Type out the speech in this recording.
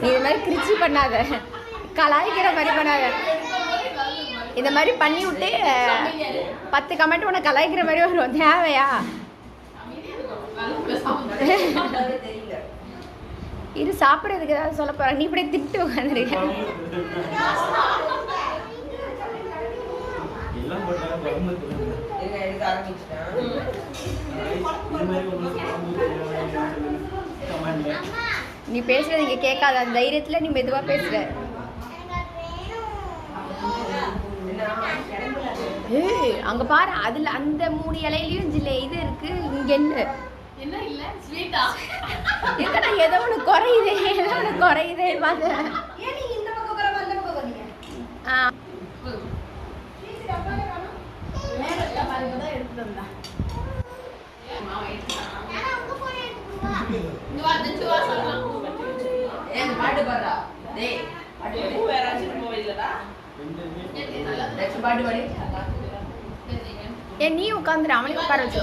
நீ இது மாதிரி கிரிச்சி பண்ணாத. கலாய்க்கிற மாதிரி பண்ணாத. இந்த மாதிரி பண்ணி விட்டு பத்து கமெண்ட் உனக்கு கலாய்க்கிற மாதிரி வரும். தேவையா? இரு சாப்பிட்றதுக்கு ஏதாவது சொல்ல போற. நீ இப்படியே திட்டு உட்காந்துருக்க ஆரம்பிச்சிட்டேன். நீ பேசுறது இங்க கேட்காத. அந்த தைரியத்துல நீ மெதுவா பேசுற. ஏய் அங்க பாரு. அதுல அந்த மூணு இலையிலயும் ஜில்ல இது இருக்கு. இங்க என்ன? என்ன இல்ல? ஸ்வீட்டா? இருக்கடா ஏதோ ஒண்ணு குறையுதே ஏதோ ஒண்ணு குறையுதே பாத்து ஏன் நீங்க இந்த பக்கம் உட்காராம அந்த பக்கம் உட்காருங்க? ஆ, சீட்டு டப்பால காணோம். மேல இருக்க பாருங்க தான் எடுத்துட்டு வந்தா மாமா எடுத்துட்டான் இங்க வா தச்சு வா சொல்லலாம் ஏய், இந்த பாட்டு பாடுறா. டேய், பாட்டு பாடு. ஏன் நீ உட்காந்துரு அவனையும் உட்கார வச்சு